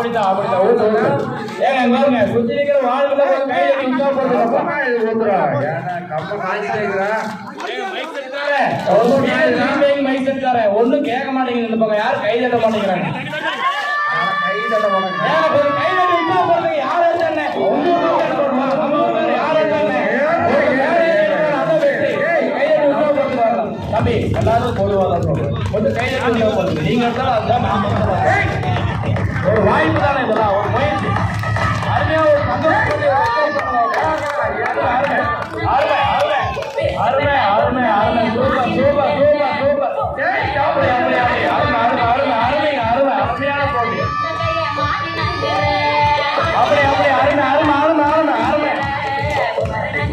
அப்படிதான் ஏங்க பாருங்க சுத்தி கேட்க- மாட்டேங்குது இந்த பக்கம் யாரும் கை தட்ட மாட்டேங்கிறாங்க? தம்பி எல்லாரும் பொதுவாக கொஞ்சம் கை நீங்க ஒரு வாய்ப்பு தானே இதெல்லாம் ஒரு முயற்சி அருமையா ஒரு சந்தோஷப்பட்டு ஒரு enjoy அருமை, அருமை, அருமை, super, super, super, super.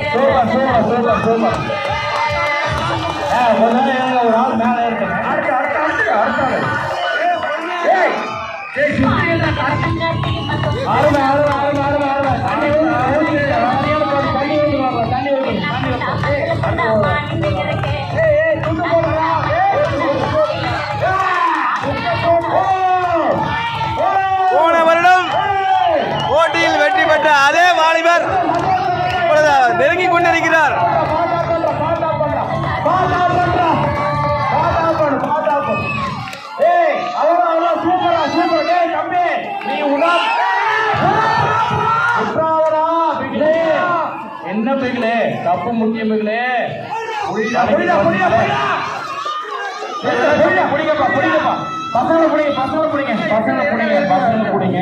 Super, super, super, ஒரு ஆள் அருமை, அருமை, அருமை, அருமை, அருமை. தண்ணி தண்ணி தண்ணி தண்ணி தண்ணி ஏய், துண்டு போடுறா. போன வருடம் போட்டியில் வெற்றி பெற்ற அதே வாலிபர் இப்பொழுது நெருங்கிக் கொண்டிருக்கிறார் நீ உடா- என்ன பிகிலே தப்பு முக்கியம் பிகிலே புரியுதா? புரியுதா புரியுதா புரியுதா புரியுதா? பசங்களை பிடிங்க பசங்களை பிடிங்க பசங்களை பிடிங்க பசங்களை பிடிங்க.